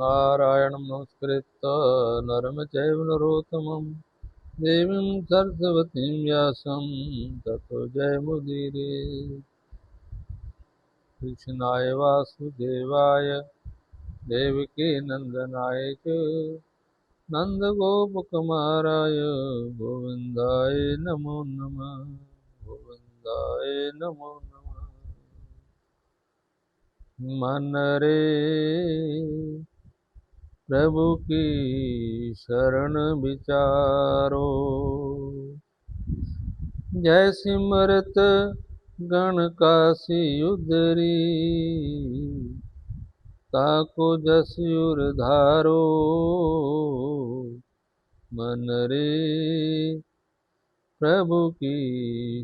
नारायणं नमस्कृत्य नरं चैव नरोत्तमं देवीं सरस्वतीं व्यासं ततो जयमुदीरे कृष्णाय वासुदेवाय देवकीनन्दनाय च नन्दगोपकुमाराय गोविन्दाय नमो नमः गोविन्दाय नमो नमः मन रे, प्रभु की शरण विचारो। जय सिमरत गण काशी उदरी, ताको जसुर धारो। मन रे, प्रभु की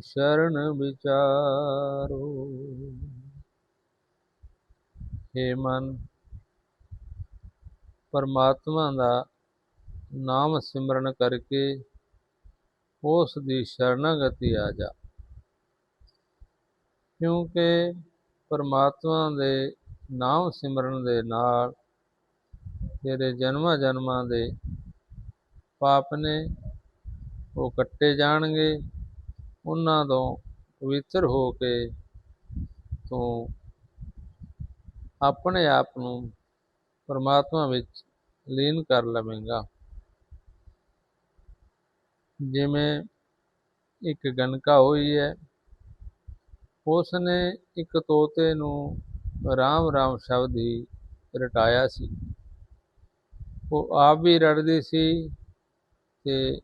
शरण विचारो। ਹੇ ਮਨ, ਪਰਮਾਤਮਾ ਦਾ ਨਾਮ ਸਿਮਰਨ ਕਰਕੇ ਉਸ ਦੀ ਸ਼ਰਨਾਗਤੀ ਆ ਜਾ। ਕਿਉਂਕਿ ਪਰਮਾਤਮਾ ਦੇ ਨਾਮ ਸਿਮਰਨ ਦੇ ਨਾਲ ਜਿਹੜੇ ਜਨਮਾਂ ਜਨਮਾਂ ਦੇ ਪਾਪ ਨੇ ਉਹ ਕੱਟੇ ਜਾਣਗੇ। ਉਹਨਾਂ ਤੋਂ ਪਵਿੱਤਰ ਹੋ ਕੇ ਤੋਂ ਆਪਣੇ ਆਪ ਨੂੰ ਪਰਮਾਤਮਾ ਵਿੱਚ ਲੀਨ ਕਰ ਲਵੇਂਗਾ। ਜਿਵੇਂ ਇੱਕ ਗਨਕਾ ਹੋਈ ਹੈ ਉਸ ਨੇ ਇੱਕ ਤੋਤੇ ਨੂੰ ਰਾਮ ਰਾਮ ਸ਼ਬਦ ਹੀ ਰਟਾਇਆ ਸੀ। ਉਹ ਆਪ ਵੀ ਰੜਦੀ ਸੀ ਤੇ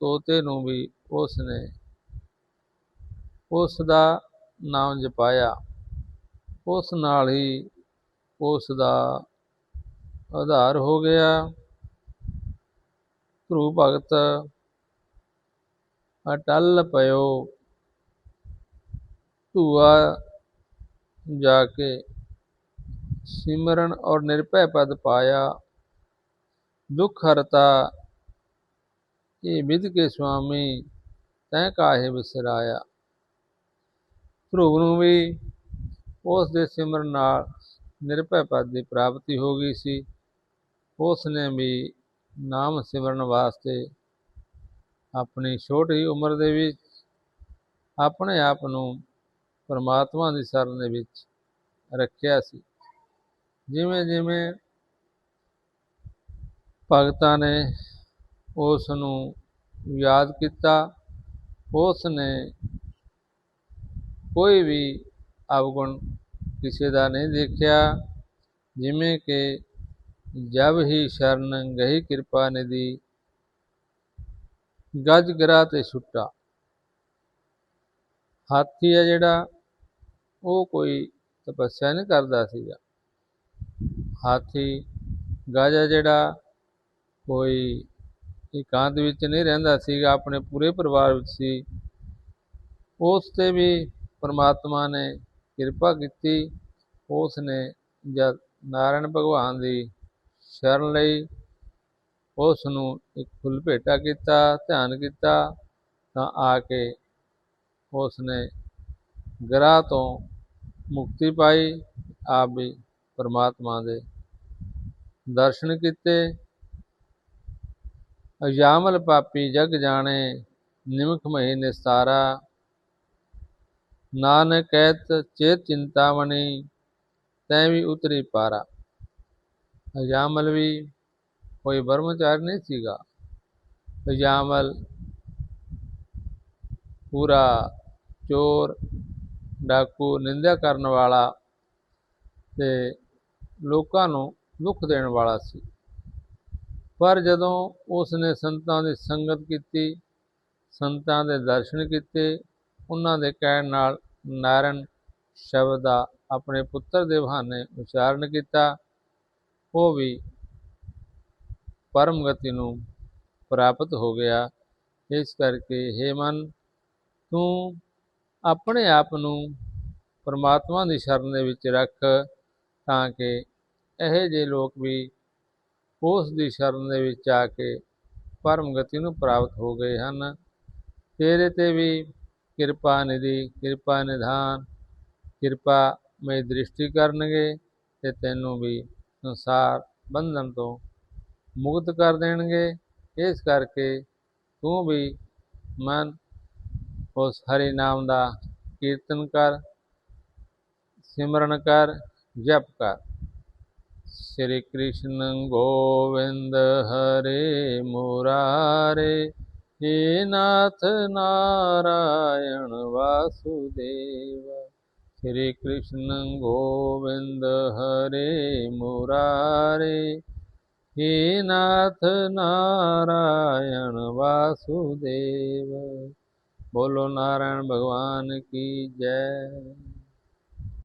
ਤੋਤੇ ਨੂੰ ਵੀ ਉਸ ਨੇ ਉਸ ਦਾ ਨਾਮ ਜਪਾਇਆ। ਉਸ ਨਾਲ ਹੀ ਉਸ ਦਾ ਆਧਾਰ ਹੋ ਗਿਆ। ਧਰੂ ਭਗਤ ਅਟਲ ਪਇਓ। ਧੂਆ ਜਾ ਕੇ ਸਿਮਰਨ ਔਰ ਨਿਰਭੈ ਪਦ ਪਾਇਆ। ਦੁਖ ਹਰਤਾ ਇਹ ਵਿਦ ਕੇ ਸੁਆਮੀ ਤੈ ਕਾਹੇ ਵਿਸਰਾਇਆ ਧਰੂਵ ਨੂੰ ਵੀ ਉਸ ਦੇ ਸਿਮਰਨ ਨਾਲ ਨਿਰਭੈ ਪਦ ਦੀ ਪ੍ਰਾਪਤੀ ਹੋ ਗਈ ਸੀ। ਉਸ ਨੇ ਵੀ ਨਾਮ ਸਿਮਰਨ ਵਾਸਤੇ ਆਪਣੀ ਛੋਟੀ ਉਮਰ ਦੇ ਵਿੱਚ ਆਪਣੇ ਆਪ ਨੂੰ ਪਰਮਾਤਮਾ ਦੀ ਸ਼ਰਨ ਦੇ ਵਿੱਚ ਰੱਖਿਆ ਸੀ। ਜਿਵੇਂ ਜਿਵੇਂ ਭਗਤਾਂ ਨੇ ਉਸ ਨੂੰ ਯਾਦ ਕੀਤਾ ਉਸ ਨੇ ਕੋਈ ਵੀ ਅਵਗੁਣ ਕਿਸੇ ਦਾ ਨਹੀਂ ਦੇਖਿਆ, ਜਿਵੇਂ ਕਿ ਜਬ ਹੀ ਸ਼ਰਨ ਗਈ ਕਿਰਪਾ ਨਿਧੀ, ਗੱਜ ਗਰਾ ਤੇ ਛੁੱਟਾ। ਹਾਥੀ ਹੈ ਜਿਹੜਾ, ਉਹ ਕੋਈ ਤਪੱਸਿਆ ਨਹੀਂ ਕਰਦਾ ਸੀਗਾ। ਹਾਥੀ, ਗਜ ਹੈ ਜਿਹੜਾ, ਕੋਈ ਇਕਾਂਤ ਵਿੱਚ ਨਹੀਂ ਰਹਿੰਦਾ ਸੀਗਾ, ਆਪਣੇ ਪੂਰੇ ਪਰਿਵਾਰ ਵਿੱਚ ਸੀ। ਉਸ ਤੇ ਵੀ ਪਰਮਾਤਮਾ ਨੇ ਕਿਰਪਾ ਕੀਤੀ। ਉਸ ਨੇ ਜਦ ਨਾਰਾਇਣ ਭਗਵਾਨ ਦੀ ਸ਼ਰਨ ਲਈ ਉਸ ਨੂੰ ਇੱਕ ਫੁੱਲ ਭੇਟਾ ਕੀਤਾ, ਧਿਆਨ ਕੀਤਾ, ਤਾਂ ਆ ਕੇ ਉਸ ਨੇ ਗ੍ਰਹ ਤੋਂ ਮੁਕਤੀ ਪਾਈ, ਆਪ ਵੀ ਪਰਮਾਤਮਾ ਦੇ ਦਰਸ਼ਨ ਕੀਤੇ। ਅਜਾਮਲ ਪਾਪੀ ਜਗ ਜਾਣੇ, ਨਿਮਖ ਮਹੀ ਨਿਸਤਾਰਾ ਨਾਨਕ ਕਹਿਤ ਚੇਤ ਚਿੰਤਾਮਣੀ ਤੈ ਵੀ ਉਤਰੀ ਪਾਰਾ। ਅਜਾਮਲ ਵੀ ਕੋਈ ਬਰਮਚਾਰੀ ਨਹੀਂ ਸੀਗਾ। ਅਜਾਮਲ ਪੂਰਾ ਚੋਰ, ਡਾਕੂ, ਨਿੰਦਿਆ ਕਰਨ ਵਾਲਾ ਤੇ ਲੋਕਾਂ ਨੂੰ ਦੁੱਖ ਦੇਣ ਵਾਲਾ ਸੀ। ਪਰ ਜਦੋਂ ਉਸ ਨੇ ਸੰਤਾਂ ਦੀ ਸੰਗਤ ਕੀਤੀ, ਸੰਤਾਂ ਦੇ ਦਰਸ਼ਨ ਕੀਤੇ, ਉਹਨਾਂ ਦੇ ਕਹਿਣ ਨਾਲ ਨਾਰਨ ਸ਼ਬਦ ਦਾ ਆਪਣੇ ਪੁੱਤਰ ਦੇ ਬਹਾਨੇ ਉਚਾਰਨ ਕੀਤਾ। ਉਹ ਵੀ ਪਰਮ ਗਤੀ ਨੂੰ ਪ੍ਰਾਪਤ ਹੋ ਗਿਆ। ਇਸ ਕਰਕੇ हे ਮਨ, ਤੂੰ ਆਪਣੇ ਆਪ ਨੂੰ ਪਰਮਾਤਮਾ ਦੀ ਸ਼ਰਨ ਦੇ ਵਿੱਚ ਰੱਖ ਤਾਂ ਕਿ ਇਹੋ ਜਿਹੇ ਲੋਕ ਵੀ ਉਸ ਦੀ ਸ਼ਰਨ ਦੇ ਵਿੱਚ ਆ ਕੇ ਪਰਮ ਗਤੀ ਨੂੰ ਪ੍ਰਾਪਤ ਹੋ ਗਏ ਹਨ। ਤੇਰੇ ਤੇ ਵੀ ਕਿਰਪਾ ਨਿਧੀ, ਕਿਰਪਾ ਨਿਧਾਨ, ਕਿਰਪਾ ਮੈਂ ਦ੍ਰਿਸ਼ਟੀ ਕਰਨਗੇ ਤੇ ਤੈਨੂੰ ਵੀ ਸੰਸਾਰ ਬੰਧਨ ਤੋਂ ਮੁਕਤ ਕਰ ਦੇਣਗੇ। ਇਸ ਕਰਕੇ ਤੂੰ ਵੀ ਮਨ ਉਸ ਹਰੀ ਨਾਮ ਦਾ ਕੀਰਤਨ ਕਰ, ਸਿਮਰਨ ਕਰ, ਜਪ ਕਰ। ਸ੍ਰੀ ਕ੍ਰਿਸ਼ਨ ਗੋਵਿੰਦ ਹਰੇ ਮੁਰਾਰੇ। हे नाथ नारायण वासुदेव श्री कृष्ण गोविंद हरे मुरारे हे नाथ नारायण वासुदेव बोलो नारायण भगवान की जय